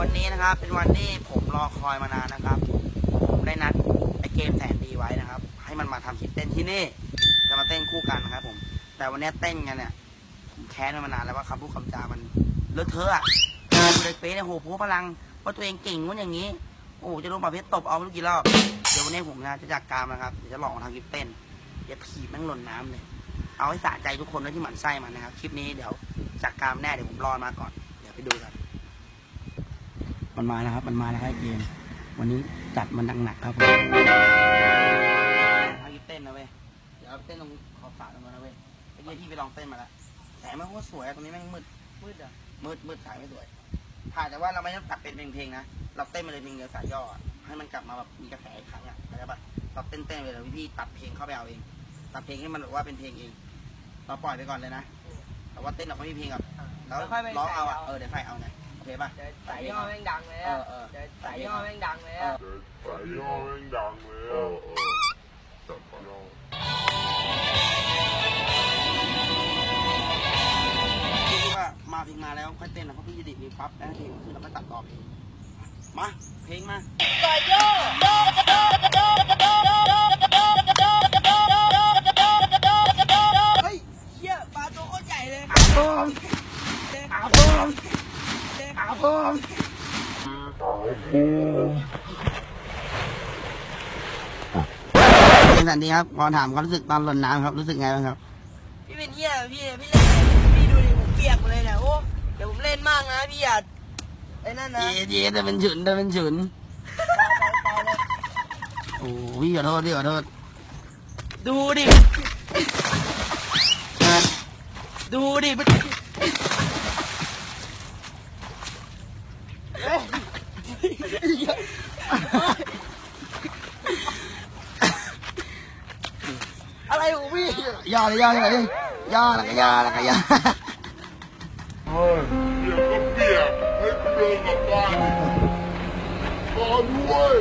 วันนี้นะครับ เป็นวันที่ผมรอคอยมานานนะครับ ผมได้นัดไอเกมแสนดีไว้นะครับ ให้มันมาทำคลิปเต้นที่นี่ จะมาเต้นคู่กันนะครับ ผม แต่วันนี้เต้นกันเนี่ยผมแค้นมานานแล้วว่าคำพูดคำจามันเลอะเทอะดูในเฟซเนี่ยโหโพพลังว่าตัวเองเก่งว่าอย่างนี้ โอ้จะโดนประเภทตบเอาไม่รู้กี่รอบ เดี๋ยววันนี้ผมนะจะจัดการนะครับเดี๋ยวจะหลอกมาทำคลิปเต้นอย่าถีบแม่งหล่นน้ำเลย เอาให้สะใจทุกคนนะที่หมั่นไส้มันนะครับ คลิปนี้เดี๋ยวจัดการแน่เดี๋ยวผมรอมาก่อน เดี๋ยวไปดูกัน มันมาแล้วครับ มันมาแล้วครับเกม วันนี้จัดมันหนักๆครับผมทำคลิปเต้นนะเว้ย เดี๋ยวเต้นตรงขอบสระตรงนั้นนะเว้ยไอ้เหี้ยที่ไปลองเต้นมาแล้วแสงมันโคตรสวยอะตรงนี้แม่งมืด มืดอะมืดมืดสายไม่สวยถ่ายแต่ว่าเราไม่ต้องตัดเป็นเพลงๆนะ เราเต้นไปเลยเพลงเดียวสายย่ออะให้มันกลับมาแบบมีกระแสอีกครั้งอะเข้าใจปะเราเต้นเต้นๆไปเลยพี่ๆตัดเพลงเข้าไปเอาเอง ตัดเพลงให้มันแบบว่าเป็นเพลงเอง เราปล่อยไปก่อนเลยนะ แต่ว่าเต้นเราไม่มีเพลงกับแล้วแล้วค่อยไปร้องเอาใส่อะเอาเออเดี๋ยวใส่เอาไงโอ เคปะเดี๋ยวสายย่อแม่งดังเลยเออะอเออเดี๋ยวสายย่อแม่งดังเลยอะสายย่อแม่งดังเลยอะเออสายย่อคิดว่ามาเพลงมาแล้วค่อยเต้นนะเพราะพี่จะดิดมีปั๊บแล้วเพลงคือเราก็ตัดต่อเพลงมาเพลงมาสายย่อเฮ้ยเชี่ยปลาตัวโคตรใหญ่เลยอาบอมอาบอม อาบอมเป็นสันดีครับขอถามความรู้สึกตอนหล่นน้ำครับ รู้สึกไงบ้างครับ พี่เป็นเหี้ยพี่พี่เล่นไหนพี่ดูดิผมเปียกหมดเลยเนี่ยโอ้เดี๋ยวผมเล่นมากนะพี่อย่าไอ้นั่นนะเย็ดเย็ดแต่เป็นฉุนแต่เป็นฉุน โอ้พี่ขอโทษพี่ขอโทษ ดูดิ ดูดิมัน อะไรของพี่ย่อเลยย่อเลยดิย่อแล้วก็ย่อแล้วก็ย่อเฮ้ยเปียกก็เปียกให้กูเดินกลับบ้านดิรอด้วย